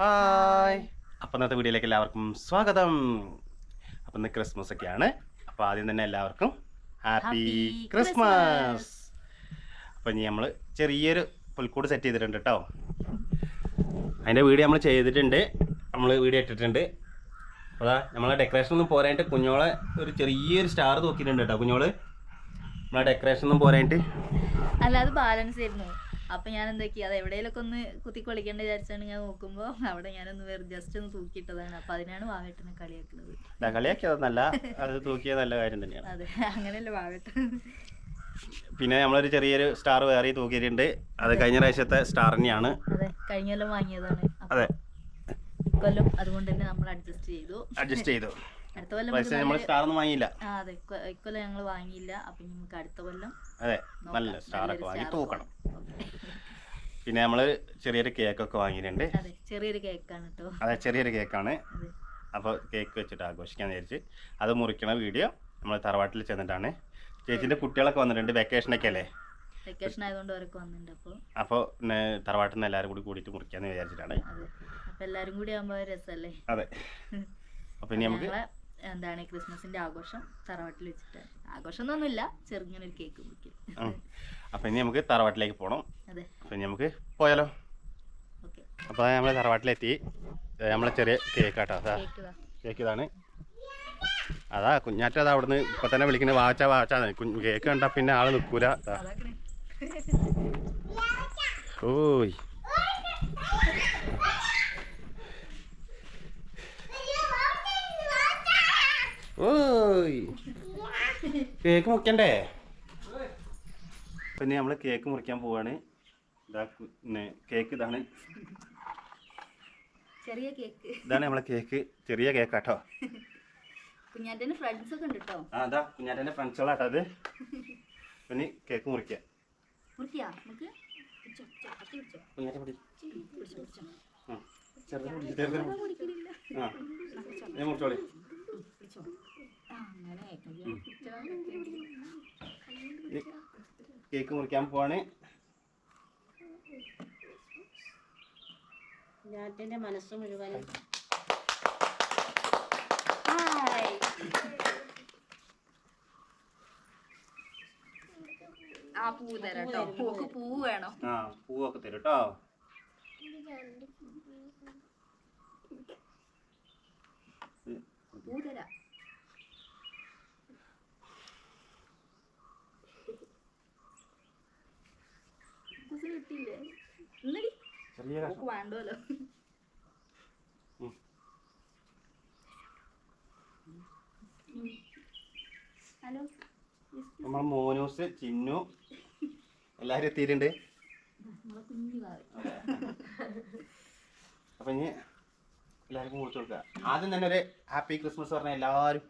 Hi അപ്പം ഇന്നത്തെ വീഡിയോയിലേക്ക് എല്ലാവർക്കും സ്വാഗതം. അപ്പം ഇന്ന് ക്രിസ്മസ് ഒക്കെയാണ് അപ്പോൾ ആദ്യം തന്നെ എല്ലാവർക്കും ഹാപ്പി ക്രിസ്മസ്. അപ്പം ഇനി നമ്മൾ ചെറിയൊരു പുൽക്കൂട് സെറ്റ് ചെയ്തിട്ടുണ്ട് കേട്ടോ അതിന്റെ വീഡിയോ നമ്മൾ ചെയ്തിട്ടുണ്ട്. നമ്മൾ വീഡിയോ ഇട്ടിട്ടുണ്ട്. അതാ നമ്മളെ ഡെക്കറേഷൻ ഒന്നും പോരായിട്ട് കുഞ്ഞോളെ ഒരു ചെറിയൊരു സ്റ്റാർ തൂക്കിയിട്ടുണ്ട് കേട്ടോ കുഞ്ഞോൾ. നമ്മളെ ഡെക്കറേഷൻ ഒന്നും പോരായിട്ട് അല്ലാതെ അത് ബാലൻസ് ആയിരുന്നു. അപ്പൊ ഞാൻ എന്താക്കി അത് എവിടെയെങ്കിലൊക്കെ ഒന്ന് കുത്തി കൊളിക്കേണ്ട വിചാരിച്ചാണ് ഞാൻ നോക്കുമ്പോൾ അവിടെ ഞാനൊന്ന് വെറുതെ ജസ്റ്റ് ഒന്ന് തൂക്കിയിട്ടതാണ്. അപ്പൊ അതിനാണ് വാവേട്ടനെ കളിയാക്കുന്നത്. കളിയാക്കിയതൊന്നല്ല അത് നല്ല കാര്യം തന്നെയാണ്. അതെ അങ്ങനെയല്ല വാവേട്ടൻ. പിന്നെ നമ്മളൊരു ചെറിയൊരു സ്റ്റാർ വേറെ തൂക്കിയിട്ടുണ്ട്. അത് കഴിഞ്ഞ പ്രാവശ്യത്തെ സ്റ്റാർ തന്നെയാണ്. അതെ കഴിഞ്ഞ കൊല്ലം വാങ്ങിയതാണ്. അതെ. ഇക്കൊല്ലം അതുകൊണ്ട് തന്നെ നമ്മൾ അഡ്ജസ്റ്റ് ചെയ്തു. അഡ്ജസ്റ്റ് ചെയ്തു. അടുത്ത കൊല്ലം നമ്മൾ സ്റ്റാർ ഒന്നും വാങ്ങിയില്ല. ആ അതെ. ഇക്കൊ- ഇക്കൊല്ലം ഞങ്ങൾ വാങ്ങിയില്ല. അപ്പൊ ഇനി നമുക്ക് അടുത്ത കൊല്ലം അതെ നല്ല സ്റ്റാർ ഒക്കെ നല്ലൊരു വാങ്ങി തൂക്കണം. പിന്നെ നമ്മൾ ചെറിയൊരു കേക്കൊക്കെ വാങ്ങിയിട്ടുണ്ട്. അതെ ചെറിയൊരു കേക്കാണ് കേട്ടോ അതെ ചെറിയൊരു കേക്കാണ്. അതെ. അപ്പോൾ കേക്ക് വെച്ചിട്ട് ആഘോഷിക്കാൻ വിചാരിച്ച് അത് മുറിക്കണ വീഡിയോ നമ്മൾ തറവാട്ടിൽ ചെന്നിട്ടാണ്. ചേച്ചിന്റെ കുട്ടികളൊക്കെ വന്നിട്ടുണ്ട് വെക്കേഷനൊക്കെ അല്ലേ? വെക്കേഷൻ ആയതുകൊണ്ട് അവരൊക്കെ വന്നിട്ടുണ്ട് അപ്പോൾ അപ്പോൾ പിന്നെ തറവാട്ടിൽ നിന്ന് എല്ലാവരും കൂടി കൂടിയിട്ട് മുറിക്കാന്ന് വിചാരിച്ചിട്ടാണ്. അതെ. അപ്പൊ എല്ലാരും കൂടി ആകുമ്പോ രസല്ലേ? അതെ. അപ്പോൾ ഇനി നമുക്ക് ഞങ്ങളെ എന്താണ് ക്രിസ്മസിന്റെ ആഘോഷം? തറവാട്ടിൽ വെച്ചിട്ട്. ആഘോഷം ഒന്നുമില്ല ചെറുങ്ങനെ ഒരു കേക്ക് മുറിക്കും അപ്പൊ ഇനി നമുക്ക് തറവാട്ടിലേക്ക് പോണം. അതെ. അപ്പോൾ ഇനി നമുക്ക് പോയാലോ? അപ്പൊ നമ്മൾ തറവാട്ടിലെത്തി. നമ്മളെ ചെറിയ അതാ. കേക്ക് ഇതാ. കേക്ക് ഇതാണ്. അതാ കുഞ്ഞാറ്റ അതാ അവിടുന്ന് ഇപ്പൊ തന്നെ വിളിക്കുന്നത് വാച്ച വാച്ചാന്ന് കേക്ക് കണ്ടാ പിന്നെ ആൾ. ഓയ് ഓയ്. കേക്ക് മുറിക്കണ്ടേ? പിന്നെ നമ്മൾ കേക്ക് മുറിക്കാൻ പോവാണ്. ഇതാ കേക്ക് ഇതാണ്. ചെറിയ കേക്ക്. ഇതാണ് നമ്മളെ കേക്ക്. ചെറിയ കേക്കാട്ടോ. കുഞ്ഞാറ്റന് ഫ്രണ്ട്സ് ഒക്കെ ഉണ്ട് കേട്ടോ ആ അതാ കുഞ്ഞാറ്റന്റെ ഫ്രണ്ട്സുകളാട്ടോ അത്. പിന്നെ കേക്ക് മുറിക്കാം. മുറിക്കാ? നമുക്ക്. ആ ഞാൻ മുറിച്ചോളി. കേക്ക് മുറിക്കാൻ പോവാണ്. ഞാറ്റിന്റെ മനസ്സ് മുഴുവനും. ആ പൂ തരാം കേട്ടോ. പൂക്ക് പൂ വേണം. ആ പൂവൊക്കെ തരും കേട്ടോ. പൂ തരാം. വേണ്ടല്ലോ ഹലോ നമ്മൾ മോനൂസ് ചിന്നു എല്ലാരും എത്തിയിട്ടുണ്ട് അപ്പൊ ഇനി എല്ലാവർക്കും മുറിച്ച് കൊടുക്കുക ആദ്യം തന്നെ ഒരു ഹാപ്പി ക്രിസ്മസ് പറഞ്ഞ എല്ലാവരും.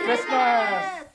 ക്രിസ്മസ്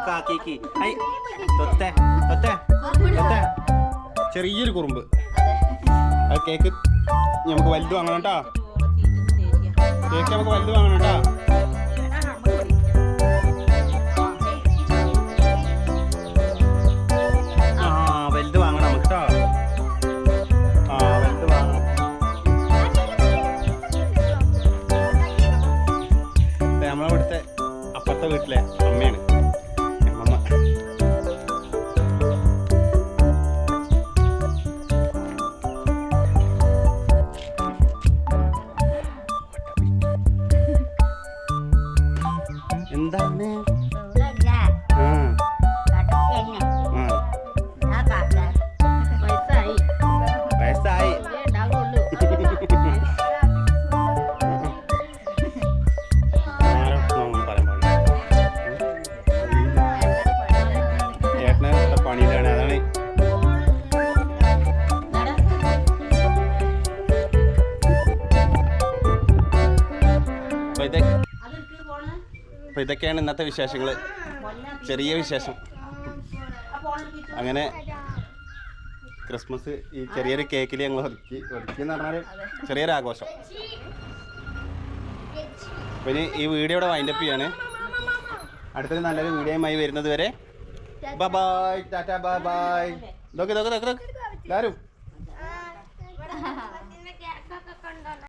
മോഹനവനൊക്കെ ആക്കിയേക്ക് ഐ തൊത്തെ തൊത്തെ തൊത്തെ. ചെറിയൊരു കുറുമ്പ്. ആ കേക്ക് നമുക്ക് വലുത് വാങ്ങണം കേട്ടോ. കേക്ക് നമുക്ക് വലുത് വാങ്ങണം കേട്ടോ. ആ അപ്പൊ ഇതൊക്കെയാണ് ഇന്നത്തെ വിശേഷങ്ങൾ ചെറിയ വിശേഷം. അങ്ങനെ ക്രിസ്മസ് ഈ ചെറിയൊരു കേക്കിൽ ഞങ്ങൾ ഒതുക്കി ഒതുക്കി എന്ന് പറഞ്ഞാൽ ചെറിയൊരു ആഘോഷം. അപ്പം ഇനി ഈ വീഡിയോ ഇവിടെ വൈൻഡപ്പ് ചെയ്യാണ്. അടുത്തൊരു നല്ലൊരു വീഡിയോയുമായി വരുന്നത് വരെ. ബൈ ടാറ്റ ബൈ ബായ് ഇതൊക്കെ ഇതൊക്കെ ഇതൊക്കെ എല്ലാവരും